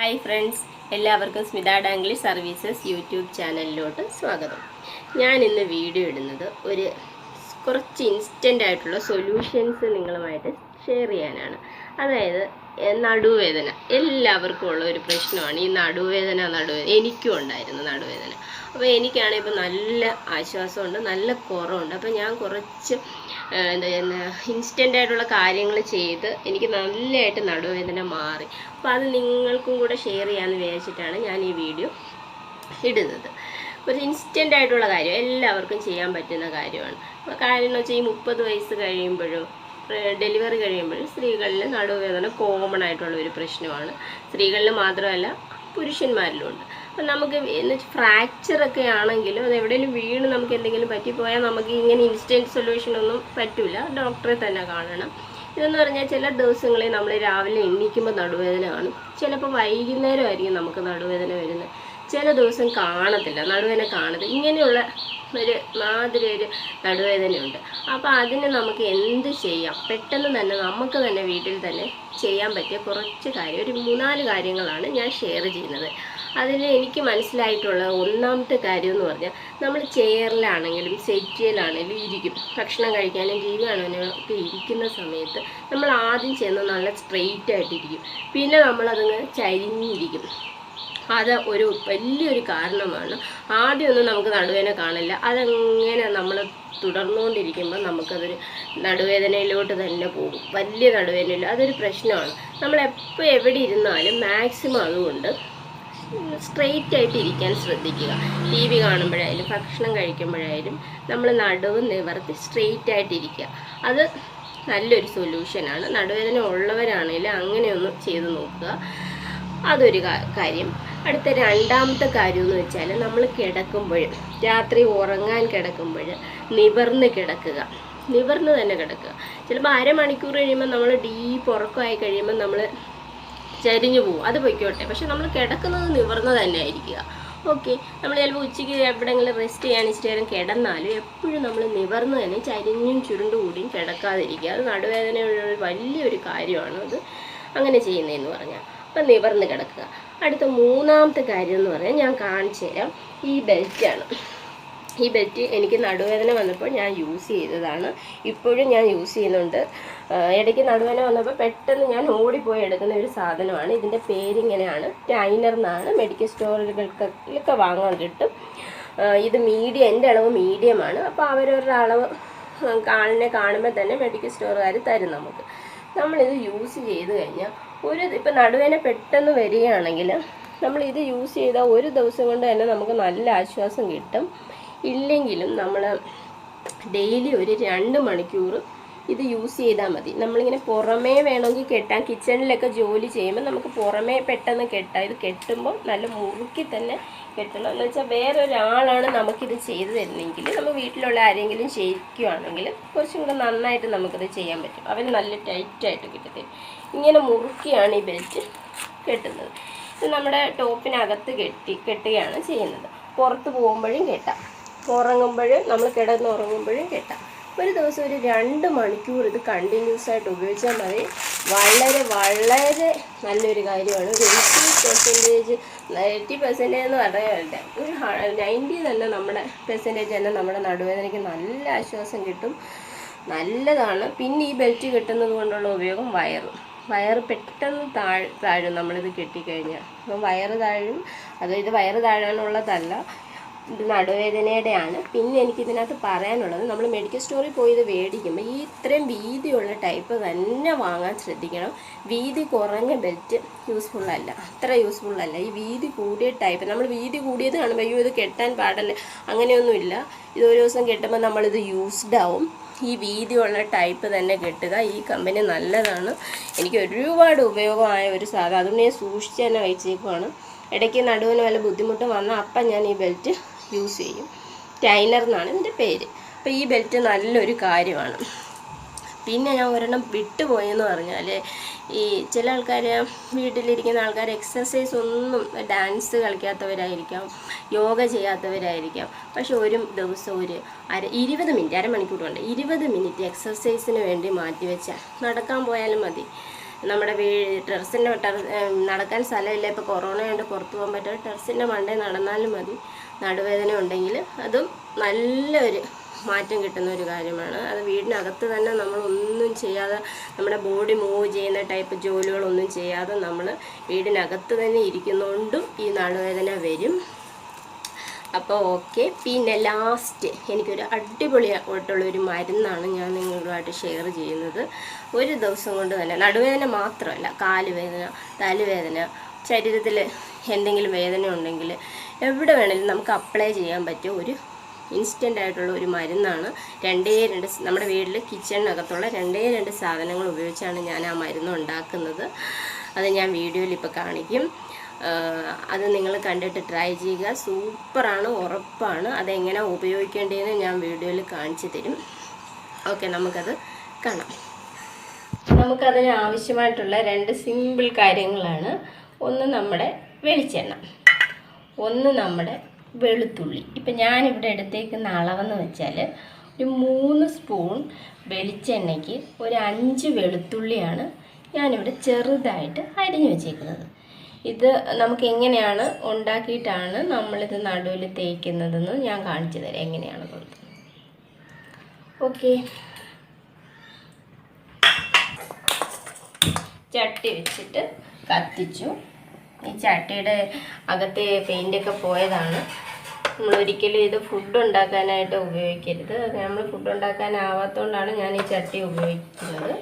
Hi friends എല്ലാവർക്കും Smitha ഡാംഗ്ലി services YouTube ചാനലിലോട്ട് സ്വാഗതം. ഞാൻ ഇന്ന് വീഡിയോ ഇടുന്നത് ഒരു കുറച്ച് ഇൻസ്റ്റന്റ് ആയിട്ടുള്ള സൊല്യൂഷൻസ് നിങ്ങളുമായിട്ട് ഷെയർ ചെയ്യാനാണ്. അതായത് നടുവേദന. എല്ലാവർക്കും ഉള്ള ഒരു പ്രശ്നമാണ് ഈ നടുവേദന നടുവേദന. എനിക്കും ഉണ്ടായിരുന്നു നടുവേദന. അപ്പോൾ എനിക്കാണെങ്കിൽ ഇപ്പോൾ നല്ല ആശ്വാസമുണ്ട് നല്ല കുറവുണ്ട്. അപ്പോൾ ഞാൻ കുറച്ച് എന്താ ഇൻസ്റ്റന്റ് ആയിട്ടുള്ള കാര്യങ്ങൾ ചെയ്ത് എനിക്ക് നല്ലതായിട്ട് നടുവേദന മാറി. അപ്പോൾ അത് നിങ്ങൾക്കും കൂടെ ഷെയർ ചെയ്യാമെന്ന് വിചാരിച്ചിട്ടാണ് ഞാൻ ഈ വീഡിയോ ഇടുന്നത്. ഒരു ഇൻസ്റ്റന്റ് ആയിട്ടുള്ള കാര്യം എല്ലാവർക്കും ചെയ്യാൻ പറ്റുന്ന കാര്യമാണ്. അപ്പോൾ കാര്യം എന്ന് വെച്ചാൽ ഈ മുപ്പത് വയസ്സ് കഴിയുമ്പോഴും ഡെലിവറി കഴിയുമ്പോഴും സ്ത്രീകളിൽ നടുവേദന കോമൺ ആയിട്ടുള്ള ഒരു പ്രശ്നമാണ്. സ്ത്രീകളിൽ മാത്രമല്ല പുരുഷന്മാരിലും ഉണ്ട്. നമുക്ക് എന്ന് ഫ്രാക്ചറൊക്കെ ആണെങ്കിലും അത് എവിടെയെങ്കിലും വീണ് നമുക്ക് എന്തെങ്കിലും പറ്റിപ്പോയാൽ നമുക്ക് ഇങ്ങനെ ഇൻസ്റ്റന്റ് സൊല്യൂഷൻ ഒന്നും പറ്റില്ല ഡോക്ടറെ തന്നെ കാണണം. ഇതെന്ന് പറഞ്ഞാൽ ചില ദിവസങ്ങളിൽ നമ്മൾ രാവിലെ എണീക്കുമ്പോൾ നടുവേദന കാണും. ചിലപ്പോൾ വൈകുന്നേരമായിരിക്കും നമുക്ക് നടുവേദന വരുന്നത്. ചില ദിവസം കാണത്തില്ല നടുവേദന കാണത്തില്ല. ഇങ്ങനെയുള്ള ഒരു മാതിരി ഒരു നടുവേദനയുണ്ട്. അപ്പോൾ അതിന് നമുക്ക് എന്ത് ചെയ്യാം? പെട്ടെന്ന് തന്നെ നമുക്ക് തന്നെ വീട്ടിൽ തന്നെ ചെയ്യാൻ പറ്റിയ കുറച്ച് കാര്യം ഒരു മൂന്നാൽ കാര്യങ്ങളാണ് ഞാൻ ഷെയർ ചെയ്യുന്നത്. അതിൽ എനിക്ക് മനസ്സിലായിട്ടുള്ള ഒന്നാമത്തെ കാര്യം എന്ന് പറഞ്ഞാൽ നമ്മൾ ചെയറിലാണെങ്കിലും സെറ്റിയിലാണെങ്കിലും ഇരിക്കും. ഭക്ഷണം കഴിക്കാനും ടി വി ഒക്കെ ഇരിക്കുന്ന സമയത്ത് നമ്മൾ ആദ്യം ചെന്ന് നല്ല സ്ട്രെയിറ്റ് ആയിട്ടിരിക്കും പിന്നെ നമ്മളതങ്ങ് ചരിഞ്ഞിരിക്കും. അത് ഒരു വലിയൊരു കാരണമാണ്. ആദ്യമൊന്നും നമുക്ക് നടുവേദന കാണില്ല. അതങ്ങനെ നമ്മൾ തുടർന്നുകൊണ്ടിരിക്കുമ്പോൾ നമുക്കതൊരു നടുവേദനയിലോട്ട് തന്നെ പോകും. വലിയ നടുവേദനയില്ല അതൊരു പ്രശ്നമാണ്. നമ്മൾ എപ്പോൾ എവിടെ ഇരുന്നാലും മാക്സിമം അതുകൊണ്ട് സ്ട്രെയിറ്റ് ആയിട്ട് ഇരിക്കാൻ ശ്രദ്ധിക്കുക. ടി വി കാണുമ്പോഴായാലും ഭക്ഷണം കഴിക്കുമ്പോഴായാലും നമ്മൾ നടുവ് നിവർത്തി സ്ട്രെയിറ്റ് ആയിട്ട് ഇരിക്കുക. അത് നല്ലൊരു സൊല്യൂഷനാണ് നടുവേദന ഉള്ളവരാണെങ്കിലും അങ്ങനെയൊന്ന് ചെയ്ത് നോക്കുക. അതൊരു കാര്യം. അടുത്ത രണ്ടാമത്തെ കാര്യം എന്ന് വെച്ചാൽ നമ്മൾ കിടക്കുമ്പോൾ രാത്രി ഉറങ്ങാൻ കിടക്കുമ്പോൾ നിവർന്ന് കിടക്കുക. നിവർന്ന് തന്നെ കിടക്കുക. ചിലപ്പോൾ അരമണിക്കൂർ കഴിയുമ്പോൾ നമ്മൾ ഡീപ്പ് ഉറക്കമായി കഴിയുമ്പോൾ നമ്മൾ ചരിഞ്ഞു പോകും. അത് പൊയ്ക്കോട്ടെ. പക്ഷെ നമ്മൾ കിടക്കുന്നത് നിവർന്ന് തന്നെ ആയിരിക്കുക ഓക്കെ. നമ്മൾ ചിലപ്പോൾ ഉച്ചയ്ക്ക് എവിടെയെങ്കിലും റെസ്റ്റ് ചെയ്യാൻ ഇച്ചിരി നേരം കിടന്നാലും എപ്പോഴും നമ്മൾ നിവർന്ന് തന്നെ ചരിഞ്ഞും ചുരുണ്ടുകൂടിയും കിടക്കാതിരിക്കുക. അത് നടുവേദനയുള്ള വലിയൊരു കാര്യമാണ് അത്. അങ്ങനെ ചെയ്യുന്നതെന്ന് പറഞ്ഞാൽ. അപ്പം നിവർന്ന് കിടക്കുക. അടുത്ത മൂന്നാമത്തെ കാര്യം എന്ന് പറഞ്ഞാൽ ഞാൻ കാണിച്ചു തരാം. ഈ ബെൽറ്റാണ് ഈ ബെറ്റ് എനിക്ക് നടുവേദന വന്നപ്പോൾ ഞാൻ യൂസ് ചെയ്തതാണ്. ഇപ്പോഴും ഞാൻ യൂസ് ചെയ്യുന്നുണ്ട്. ഇടയ്ക്ക് നടുവേദന വന്നപ്പോൾ പെട്ടെന്ന് ഞാൻ ഓടിപ്പോയി എടുക്കുന്ന ഒരു സാധനമാണ്. ഇതിന്റെ പേരിങ്ങനെയാണ്. ടൈനർ എന്നാണ്. മെഡിക്കൽ സ്റ്റോറുകൾക്കൊക്കെ വാങ്ങാൻ കിട്ടും. ഇത് മീഡിയം എന്റെ അളവ് മീഡിയമാണ്. അപ്പോൾ അവരവരുടെ അളവ് കാണിനെ കാണുമ്പോൾ തന്നെ മെഡിക്കൽ സ്റ്റോറുകാർ തരും നമുക്ക്. നമ്മളിത് യൂസ് ചെയ്ത് കഴിഞ്ഞാൽ ഒരു ഇപ്പം നടുവേദന പെട്ടെന്ന് വരികയാണെങ്കിൽ നമ്മൾ ഇത് യൂസ് ചെയ്താൽ ഒരു ദിവസം കൊണ്ട് തന്നെ നമുക്ക് നല്ല ആശ്വാസം കിട്ടും. ഇല്ലെങ്കിലും നമ്മൾ ഡെയിലി ഒരു രണ്ട് മണിക്കൂർ ഇത് യൂസ് ചെയ്താൽ മതി. നമ്മളിങ്ങനെ പുറമേ വേണമെങ്കിൽ കെട്ടാം. കിച്ചണിലൊക്കെ ജോലി ചെയ്യുമ്പോൾ നമുക്ക് പുറമേ പെട്ടെന്ന് കെട്ടാം. ഇത് കെട്ടുമ്പോൾ നല്ല മുറുക്കി തന്നെ കെട്ടണം. എന്ന് വെച്ചാൽ വേറൊരാളാണ് നമുക്കിത് ചെയ്തു തരുന്നെങ്കിൽ നമ്മൾ വീട്ടിലുള്ള ആരെങ്കിലും ചെയ്യിക്കുകയാണെങ്കിൽ കുറച്ചും കൂടെ നന്നായിട്ട് നമുക്കിത് ചെയ്യാൻ പറ്റും. അവർ നല്ല ടൈറ്റായിട്ട് കിട്ടത്തില്ല. ഇങ്ങനെ മുറുക്കിയാണ് ഈ ബെൽറ്റ് കെട്ടുന്നത്. ഇത് നമ്മുടെ ടോപ്പിനകത്ത് കെട്ടി കെട്ടുകയാണ് ചെയ്യുന്നത്. പുറത്ത് പോകുമ്പോഴും കെട്ടാം. ഉറങ്ങുമ്പോഴും നമ്മൾ കിടന്ന് കിടന്നുറങ്ങുമ്പോഴും കെട്ടാം. ഒരു ദിവസം ഒരു രണ്ട് മണിക്കൂർ ഇത് കണ്ടിന്യൂസ് ആയിട്ട് ഉപയോഗിച്ചാൽ മതി. വളരെ വളരെ നല്ലൊരു കാര്യമാണ്. ഒരു എയ്റ്റി പെർസെന്റേജ് എയ്റ്റി പെർസെന്റേജ് എന്ന് പറയാനില്ല ഒരു നയന്റി തന്നെ നമ്മുടെ പെർസെന്റേജ് തന്നെ നമ്മുടെ നടുവേദനയ്ക്ക് നല്ല ആശ്വാസം കിട്ടും. നല്ലതാണ്. പിന്നെ ഈ ബെൽറ്റ് കിട്ടുന്നത് കൊണ്ടുള്ള ഉപയോഗം വയറ്. വയറ് പെട്ടെന്ന് താഴ് താഴും. നമ്മളിത് കെട്ടിക്കഴിഞ്ഞാൽ. അപ്പം വയറ് താഴും. അതായത് വയറ് താഴാനുള്ളതല്ല. ഇത് നടുവേദനയുടെയാണ്. പിന്നെ എനിക്ക് ഇതിനകത്ത് പറയാനുള്ളത് നമ്മൾ മെഡിക്കൽ സ്റ്റോറിൽ പോയി ഇത് മേടിക്കുമ്പോൾ ഈ ഇത്രയും വീതിയുള്ള ടൈപ്പ് തന്നെ വാങ്ങാൻ ശ്രദ്ധിക്കണം. വീതി കുറഞ്ഞ ബെൽറ്റ് യൂസ്ഫുള്ളല്ല അത്ര യൂസ്ഫുള്ളല്ല ഈ വീതി കൂടിയ ടൈപ്പ് നമ്മൾ വീതി കൂടിയത് കാണുമ്പോൾ അയ്യോ ഇത് കെട്ടാൻ പാടല്ല? അങ്ങനെയൊന്നുമില്ല. ഇത് ഒരു ദിവസം കെട്ടുമ്പോൾ നമ്മളിത് യൂസ്ഡ് ആവും. ഈ വീതിയുള്ള ടൈപ്പ് തന്നെ കെട്ടുക. ഈ കമ്പനി നല്ലതാണ്. എനിക്ക് ഒരുപാട് ഉപയോഗമായ ഒരു സാധനം. അതുകൊണ്ട് ഞാൻ സൂക്ഷിച്ച് തന്നെ വെച്ചേക്കുവാണ്. ഇടയ്ക്ക് നടുവിന് വല്ല ബുദ്ധിമുട്ട് വന്നാൽ അപ്പം ഞാൻ ഈ ബെൽറ്റ് യൂസ് ചെയ്യും. ടൈനർ എന്നാണ് ഇതിന്റെ പേര്. അപ്പോൾ ഈ ബെൽറ്റ് നല്ലൊരു കാര്യമാണ്. പിന്നെ ഞാൻ ഒരെണ്ണം വിട്ടുപോയെന്ന് പറഞ്ഞാൽ ഈ ചില ആൾക്കാർ വീട്ടിലിരിക്കുന്ന ആൾക്കാർ എക്സസൈസ് ഒന്നും ഡാൻസ് കളിക്കാത്തവരായിരിക്കാം യോഗ ചെയ്യാത്തവരായിരിക്കാം. പക്ഷെ ഒരു ദിവസം ഒരു അര ഇരുപത് മിനിറ്റ് അരമണിക്കൂർ കൊണ്ട് ഇരുപത് മിനിറ്റ് എക്സസൈസിന് വേണ്ടി മാറ്റി വെച്ചാൽ നടക്കാൻ പോയാലും മതി. നമ്മുടെ വീ ടെറസിന്റെ ടെറ നടക്കാൻ സ്ഥലമില്ല. ഇപ്പോൾ കൊറോണ കൊണ്ട് പുറത്ത് പോകാൻ പറ്റാതെ ടെറസിന്റെ മണ്ടേ നടന്നാലും മതി. നടുവേദന ഉണ്ടെങ്കിൽ അതും നല്ലൊരു മാറ്റം കിട്ടുന്ന ഒരു കാര്യമാണ്. അത് വീടിനകത്ത് തന്നെ നമ്മളൊന്നും ചെയ്യാതെ നമ്മുടെ ബോഡി മൂവ് ചെയ്യുന്ന ടൈപ്പ് ജോലികളൊന്നും ചെയ്യാതെ നമ്മൾ വീടിനകത്ത് തന്നെ ഇരിക്കുന്നതുകൊണ്ടും ഈ നടുവേദന വരും. അപ്പോൾ ഓക്കെ പിന്നെ ലാസ്റ്റ് എനിക്കൊരു അടിപൊളിയായിട്ടുള്ളൊരു മരുന്നാണ് ഞാൻ നിങ്ങളുമായിട്ട് ഷെയർ ചെയ്യുന്നത്. ഒരു ദിവസം കൊണ്ട് തന്നെ നടുവേദന മാത്രമല്ല കാലുവേദന തലവേദന ശരീരത്തിൽ എന്തെങ്കിലും വേദന ഉണ്ടെങ്കിൽ എവിടെ വേണമെങ്കിലും നമുക്ക് അപ്ലൈ ചെയ്യാൻ പറ്റിയ ഒരു ഇൻസ്റ്റന്റ് ആയിട്ടുള്ള ഒരു മരുന്നാണ്. രണ്ടേ രണ്ട് നമ്മുടെ വീട്ടിൽ കിച്ചണിനകത്തുള്ള രണ്ടേ രണ്ട് സാധനങ്ങൾ ഉപയോഗിച്ചാണ് ഞാൻ ആ മരുന്ന് ഉണ്ടാക്കുന്നത്. അത് ഞാൻ വീഡിയോയിൽ ഇപ്പോൾ കാണിക്കും. അത് നിങ്ങൾ കണ്ടിട്ട് ട്രൈ ചെയ്യുക. സൂപ്പറാണ് ഉറപ്പാണ്. അതെങ്ങനെ ഉപയോഗിക്കേണ്ടതെന്ന് ഞാൻ വീഡിയോയിൽ കാണിച്ചു തരും. ഓക്കെ നമുക്കത് കാണാം. നമുക്കതിന് ആവശ്യമായിട്ടുള്ള രണ്ട് സിമ്പിൾ കാര്യങ്ങളാണ്. ഒന്ന് നമ്മുടെ വെളിച്ചെണ്ണ. ഒന്ന് നമ്മുടെ വെളുത്തുള്ളി. ഇപ്പം ഞാനിവിടെ എടുത്തേക്കുന്ന അളവെന്ന് വെച്ചാൽ ഒരു മൂന്ന് സ്പൂൺ വെളിച്ചെണ്ണയ്ക്ക് ഒരു അഞ്ച് വെളുത്തുള്ളിയാണ് ഞാനിവിടെ ചെറുതായിട്ട് അരിഞ്ഞു വെച്ചേക്കുന്നത്. ഇത് നമുക്ക് എങ്ങനെയാണ് ഉണ്ടാക്കിയിട്ടാണ് നമ്മളിത് നടുവിൽ തേക്കുന്നതെന്ന് ഞാൻ കാണിച്ചു തരാം എങ്ങനെയാണെന്നുള്ളത് ഓക്കെ. ചട്ടി വെച്ചിട്ട് കത്തിച്ചു. ഈ ചട്ടിയുടെ അകത്തെ പെയിന്റൊക്കെ പോയതാണ്. നമ്മൾ ഒരിക്കലും ഇത് ഫുഡ് ഉണ്ടാക്കാനായിട്ട് ഉപയോഗിക്കരുത്. നമ്മൾ ഫുഡ് ഉണ്ടാക്കാനാവാത്തതുകൊണ്ടാണ് ഞാൻ ഈ ചട്ടി ഉപയോഗിക്കുന്നത്.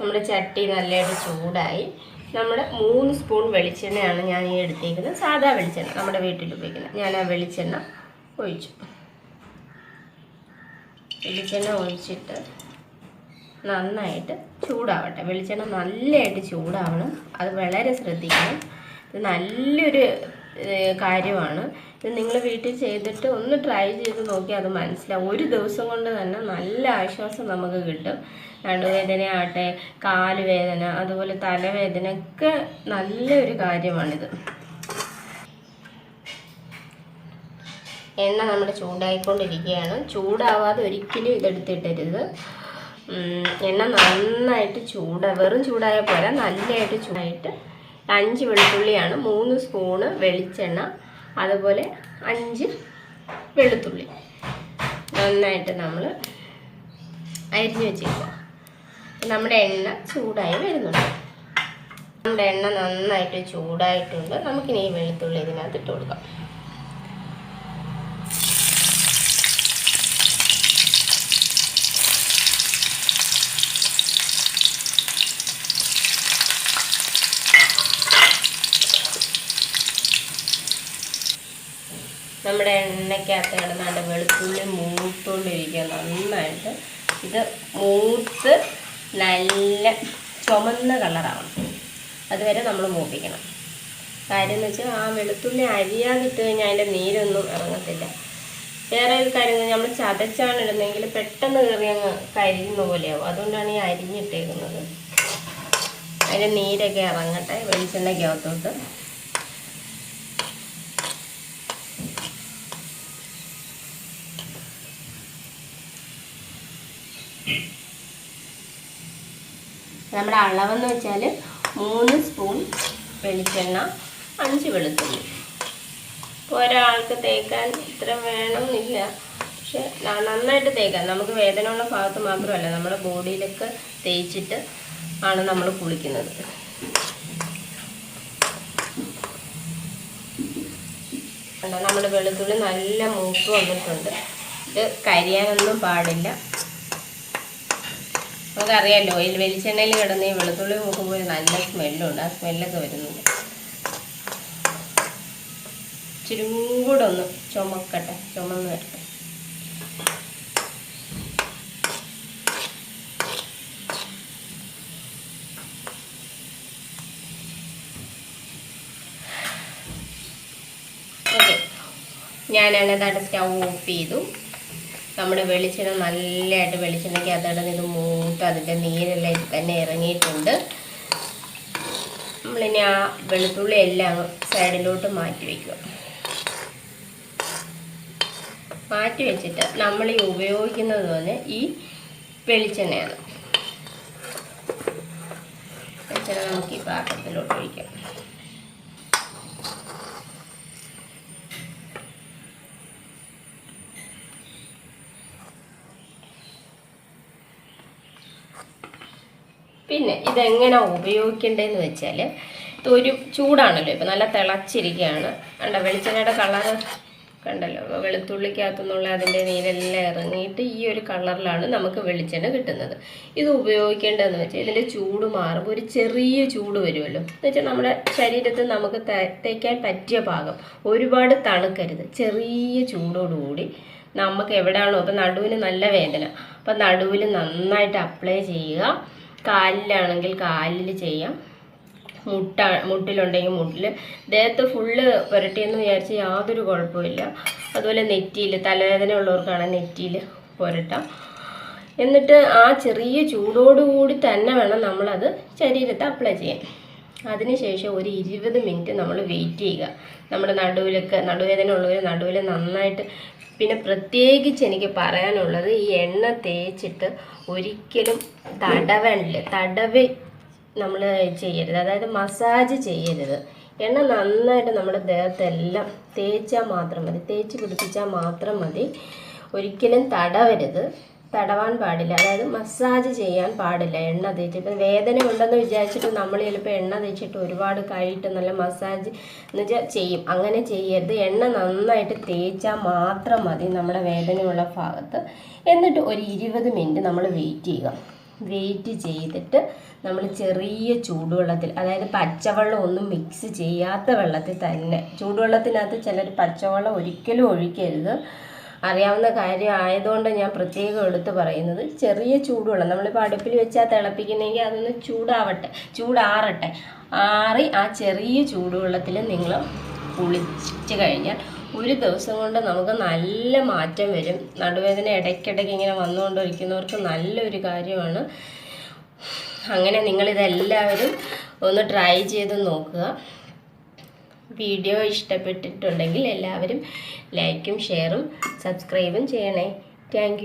നമ്മുടെ ചട്ടി നല്ലതായിട്ട് ചൂടായി. നമ്മുടെ മൂന്ന് സ്പൂൺ വെളിച്ചെണ്ണയാണ് ഞാൻ ഈ എടുത്തേക്കുന്നത്. സാധാ വെളിച്ചെണ്ണ നമ്മുടെ വീട്ടിൽ ഉപയോഗിക്കുന്നത്. ഞാൻ ആ വെളിച്ചെണ്ണ ഒഴിച്ചു. വെളിച്ചെണ്ണ ഒഴിച്ചിട്ട് നന്നായിട്ട് ചൂടാവട്ടെ. വെളിച്ചെണ്ണ നല്ലതായിട്ട് ചൂടാവണം. അത് വളരെ ശ്രദ്ധിക്കണം. ഇത് നല്ലൊരു കാര്യമാണ്. ഇത് നിങ്ങൾ വീട്ടിൽ ചെയ്തിട്ട് ഒന്ന് ട്രൈ ചെയ്ത് നോക്കിയാൽ അത് മനസ്സിലാവും. ഒരു ദിവസം കൊണ്ട് തന്നെ നല്ല ആശ്വാസം നമുക്ക് കിട്ടും. നടുവേദന ആട്ടെ കാലുവേദന അതുപോലെ തലവേദന ഒക്കെ നല്ലൊരു കാര്യമാണിത്. എണ്ണ നമ്മുടെ ചൂടായിക്കൊണ്ടിരിക്കുകയാണ്. ചൂടാവാതെ ഒരിക്കലും ഇതെടുത്തിട്ടരുത്. എണ്ണ നന്നായിട്ട് ചൂട വെറും ചൂടായ പോലെ നല്ലതായിട്ട് ചൂടായിട്ട് അഞ്ച് വെളുത്തുള്ളിയാണ് മൂന്ന് സ്പൂണ് വെളിച്ചെണ്ണ അതുപോലെ അഞ്ച് വെളുത്തുള്ളി. നന്നായിട്ട് നമ്മൾ അരിഞ്ഞു വെച്ചിരിക്കുക. നമ്മുടെ എണ്ണ ചൂടായി വരുന്നുണ്ട്. നമ്മുടെ എണ്ണ നന്നായിട്ട് ചൂടായിട്ടുണ്ട്. നമുക്കിനി ഈ വെളുത്തുള്ളി ഇതിനകത്ത് ഇട്ട് കൊടുക്കാം. നമ്മുടെ എണ്ണയ്ക്കകത്ത് കിടന്നാണ്ട് വെളുത്തുള്ളി മൂത്തുകൊണ്ടിരിക്കുക നന്നായിട്ട്. ഇത് മൂത്ത് നല്ല ചുമന്ന കളറാവണം. അതുവരെ നമ്മൾ മൂപ്പിക്കണം. കാര്യം എന്ന് വെച്ചാൽ ആ വെളുത്തുള്ളി അരിയാതിട്ട് കഴിഞ്ഞാൽ അതിന്റെ നീരൊന്നും ഇറങ്ങത്തില്ല. വേറെ ഒരു കാര്യം നമ്മൾ ചതച്ചാണ് ഇടുന്നതെങ്കിൽ പെട്ടെന്ന് കയറി അങ്ങ് കരിയുന്ന പോലെയാവും. അതുകൊണ്ടാണ് ഈ അരിഞ്ഞിട്ടേക്കുന്നത്. അതിന്റെ നീരൊക്കെ ഇറങ്ങട്ടെ വെളിച്ചെണ്ണയ്ക്കകത്തോട്ട്. നമ്മുടെ അളവെന്ന് വെച്ചാൽ മൂന്ന് സ്പൂൺ വെളിച്ചെണ്ണ അഞ്ച് വെളുത്തുള്ളി. ഒരാൾക്ക് തേക്കാൻ ഇത്ര വേണമെന്നില്ല. പക്ഷെ നന്നായിട്ട് തേക്കാം. നമുക്ക് വേദനയുള്ള ഭാഗത്ത് മാത്രമല്ല നമ്മുടെ ബോഡിയിലൊക്കെ തേച്ചിട്ട് ആണ് നമ്മൾ കുളിക്കുന്നത്. നമ്മുടെ വെളുത്തുള്ളി നല്ല മൂപ്പ് വന്നിട്ടുണ്ട്. ഇത് കരിയാനൊന്നും പാടില്ല. നമുക്കറിയാമല്ലോ ഓയിൽ വെളിച്ചെണ്ണയിൽ കിടന്ന് ഈ വെളുത്തുള്ളി നോക്കുമ്പോൾ ഒരു നല്ല സ്മെല്ലുണ്ട്. ആ സ്മെല്ലൊക്കെ വരുന്നുണ്ട്. ഇച്ചിരി കൂടെ ഒന്ന് ചുമക്കട്ടെ ചുമന്ന് വരട്ടെ. ഞാനാണ് ഞാനാണേതാണ്ട് സ്റ്റൗ ഓഫ് ചെയ്തു. നമ്മുടെ വെളിച്ചെണ്ണ നല്ലതായിട്ട് വെളിച്ചെണ്ണയ്ക്ക് അതടന്ന് ഇത് മൂത്ത് അതിന്റെ നീരെല്ലാം തന്നെ ഇറങ്ങിയിട്ടുണ്ട്. നമ്മളിനി ആ വെളുത്തുള്ളി എല്ലാം സൈഡിലോട്ട് മാറ്റി വയ്ക്കുക. മാറ്റി വെച്ചിട്ട് നമ്മൾ ഈ ഉപയോഗിക്കുന്നത് പോലെ ഈ വെളിച്ചെണ്ണയാണ്. വെളിച്ചെണ്ണ നമുക്ക് ഈ പാത്രത്തിലോട്ട് ഒഴിക്കാം. പിന്നെ ഇതെങ്ങനെ ഉപയോഗിക്കേണ്ടതെന്ന് വെച്ചാൽ ഒരു ചൂടാണല്ലോ ഇപ്പം നല്ല തിളച്ചിരിക്കുകയാണ്. കണ്ട വെളിച്ചെണ്ണയുടെ കളറ് കണ്ടല്ലോ വെളുത്തുള്ളിക്കകത്തുനിന്നുള്ള അതിന്റെ നീരെല്ലാം ഇറങ്ങിയിട്ട് ഈ ഒരു കളറിലാണ് നമുക്ക് വെളിച്ചെണ്ണ കിട്ടുന്നത്. ഇത് ഉപയോഗിക്കേണ്ടതെന്ന് വെച്ചാൽ ഇതിന്റെ ചൂട് മാറുമ്പോൾ ഒരു ചെറിയ ചൂട് വരുമല്ലോ. എന്ന് വെച്ചാൽ നമ്മുടെ ശരീരത്തിൽ നമുക്ക് തേക്കാൻ പറ്റിയ ഭാഗം. ഒരുപാട് തണുക്കരുത്. ചെറിയ ചൂടോടുകൂടി നമുക്ക് എവിടെയാണോ ഇപ്പം നടുവിന് നല്ല വേദന. അപ്പം നടുവിൽ നന്നായിട്ട് അപ്ലൈ ചെയ്യുക. കാലിലാണെങ്കിൽ കാലിൽ ചെയ്യാം. മുട്ട മുട്ടിലുണ്ടെങ്കിൽ മുട്ടിൽ ദേഹത്ത് ഫുള്ള് പുരട്ടിയെന്ന് വിചാരിച്ച് യാതൊരു കുഴപ്പമില്ല അതുപോലെ നെറ്റിയിൽ തലവേദന ഉള്ളവർക്കാണ് നെറ്റിയിൽ പുരട്ടാം എന്നിട്ട് ആ ചെറിയ ചൂടോടുകൂടി തന്നെ വേണം നമ്മളത് ശരീരത്തെ അപ്ലൈ ചെയ്യാൻ. അതിനുശേഷം ഒരു ഇരുപത് മിനിറ്റ് നമ്മൾ വെയിറ്റ് ചെയ്യുക. നമ്മുടെ നടുവിലൊക്കെ നടുവേദന ഉള്ളവർ നടുവിൽ നന്നായിട്ട് പിന്നെ പ്രത്യേകിച്ച് എനിക്ക് പറയാനുള്ളത് ഈ എണ്ണ തേച്ചിട്ട് ഒരിക്കലും തടവല്ല തടവ് നമ്മൾ ചെയ്യരുത്. അതായത് മസാജ് ചെയ്യരുത്. എണ്ണ നന്നായിട്ട് നമ്മുടെ ദേഹത്തെല്ലാം തേച്ചാൽ മാത്രം മതി. തേച്ച് പിടിപ്പിച്ചാൽ മാത്രം മതി. ഒരിക്കലും തടവരുത്. തടവാൻ പാടില്ല. അതായത് മസാജ് ചെയ്യാൻ പാടില്ല. എണ്ണ തേച്ച് ഇപ്പം വേദന ഉണ്ടെന്ന് വിചാരിച്ചിട്ട് നമ്മൾ ചിലപ്പോൾ എണ്ണ തേച്ചിട്ട് ഒരുപാട് കഴിയിട്ട് നല്ല മസാജ് എന്ന് വെച്ചാൽ ചെയ്യും. അങ്ങനെ ചെയ്യരുത്. എണ്ണ നന്നായിട്ട് തേച്ചാൽ മാത്രം മതി നമ്മുടെ വേദനയുള്ള ഭാഗത്ത്. എന്നിട്ട് ഒരു ഇരുപത് മിനിറ്റ് നമ്മൾ വെയിറ്റ് ചെയ്യുക. വെയിറ്റ് ചെയ്തിട്ട് നമ്മൾ ചെറിയ ചൂടുവെള്ളത്തിൽ അതായത് പച്ചവെള്ളം ഒന്നും മിക്സ് ചെയ്യാത്ത വെള്ളത്തിൽ തന്നെ. ചൂടുവെള്ളത്തിനകത്ത് ചിലർ പച്ചവെള്ളം ഒരിക്കലും ഒഴിക്കരുത്. അറിയാവുന്ന കാര്യം ആയതുകൊണ്ട് ഞാൻ പ്രത്യേകം എടുത്തു പറയുന്നത് ചെറിയ ചൂടുവെള്ളം. നമ്മളിപ്പോൾ അടുപ്പിൽ വെച്ചാൽ തിളപ്പിക്കുന്നെങ്കിൽ അതൊന്ന് ചൂടാവട്ടെ ചൂടാറട്ടെ. ആറി ആ ചെറിയ ചൂടുവെള്ളത്തിൽ നിങ്ങൾ കുളിച്ച് കഴിഞ്ഞാൽ ഒരു ദിവസം കൊണ്ട് നമുക്ക് നല്ല മാറ്റം വരും. നടുവേദന ഇടയ്ക്കിടയ്ക്ക് ഇങ്ങനെ വന്നുകൊണ്ടിരിക്കുന്നവർക്ക് നല്ലൊരു കാര്യമാണ്. അങ്ങനെ നിങ്ങളിതെല്ലാവരും ഒന്ന് ട്രൈ ചെയ്ത് നോക്കുക. വീഡിയോ ഇഷ്ടപ്പെട്ടിട്ടുണ്ടെങ്കിൽ എല്ലാവരും ലൈക്കും ഷെയറും സബ്സ്ക്രൈബും ചെയ്യണേ. താങ്ക്